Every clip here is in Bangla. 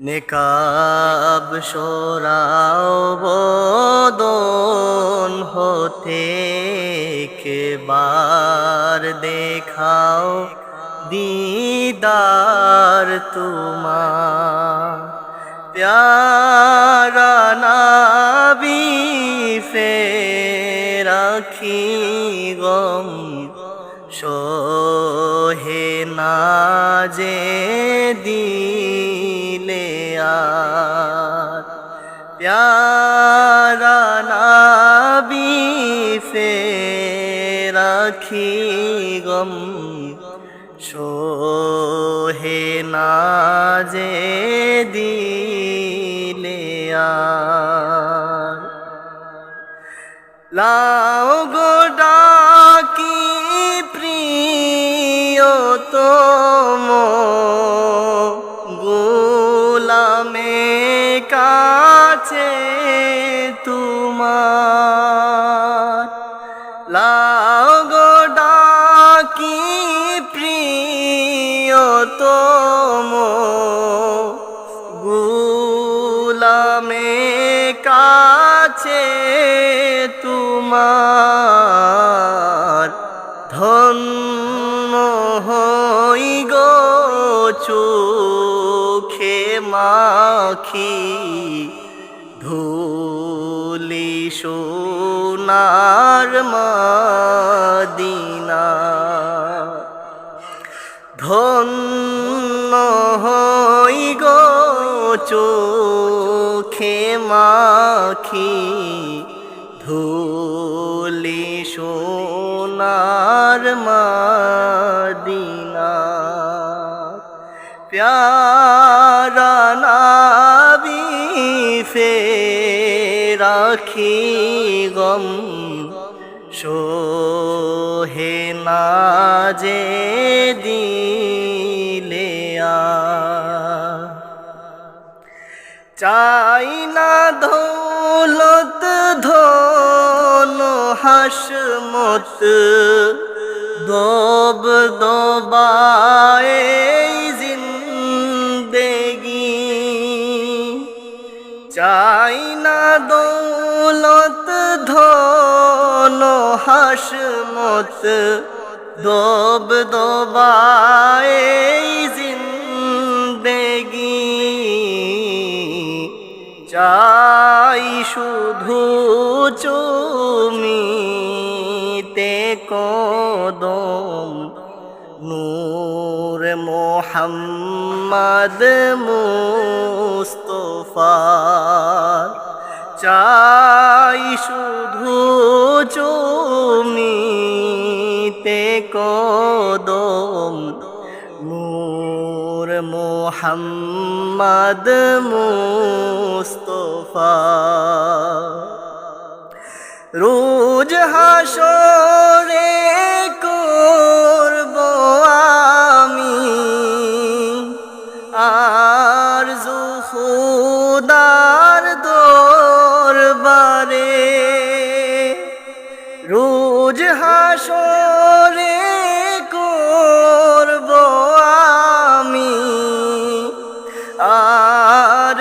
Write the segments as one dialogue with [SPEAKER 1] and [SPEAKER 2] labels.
[SPEAKER 1] নেকাব সরাও বদন হতে কেবার দেখাও দিদার তোমার। প্যারা নাবি ফে রাখি গম সোহে না যে দিলে ফে রাখি গম সোহে না যে দিলে আর। লাও গো লাও গো ডাকি প্রিয়তম। গুলামে কাছে তোমার ধন্য হই গো চোখে মাখি ধুলি সোনার মদিনা। ধন্য হই গো চোখে মাখি ধুলি সোনার মদিনা। প্যারা রাখি গম, সোহে না যে দিলে। চাই না দৌলত, ধন হাসমত দব, দবায় জিন্দেগি চাই না দৌলত ধন হাসমত দব দবায় জিন্দেগি। চাই শুধু চুমিতে কদম নূর মোহাম্মদ মুস্তফা। চাই শুধু চুমিতে কদম। নূর মোহাম্মদ মুস্তফা। রোজ হাসরে করব আমি। আর খুদার দরবারে রোজ হাসরে করব আমি। আর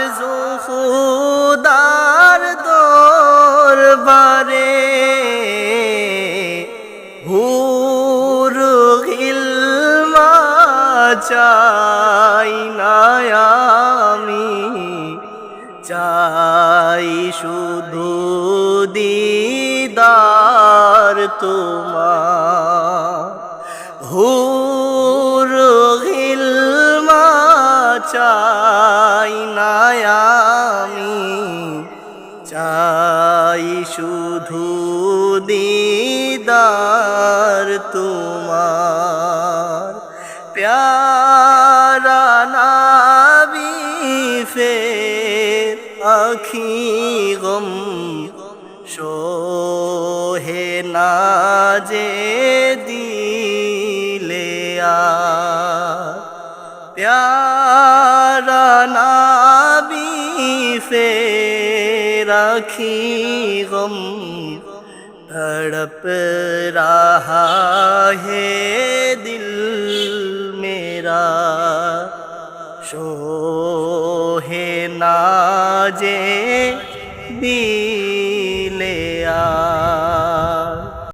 [SPEAKER 1] খুদার দরবারে হুর গিলমা চাই না আমি। চাই শুধু দিদার তোমার হুর চাই না আমি চাই শুধু দিদার তোমার প্যারা নাবি ফের আখি গম সোহে না যে দিলে আর प्यारा नाबी से राखी गम तड़प रहा है दिल मेरा शोहे না যে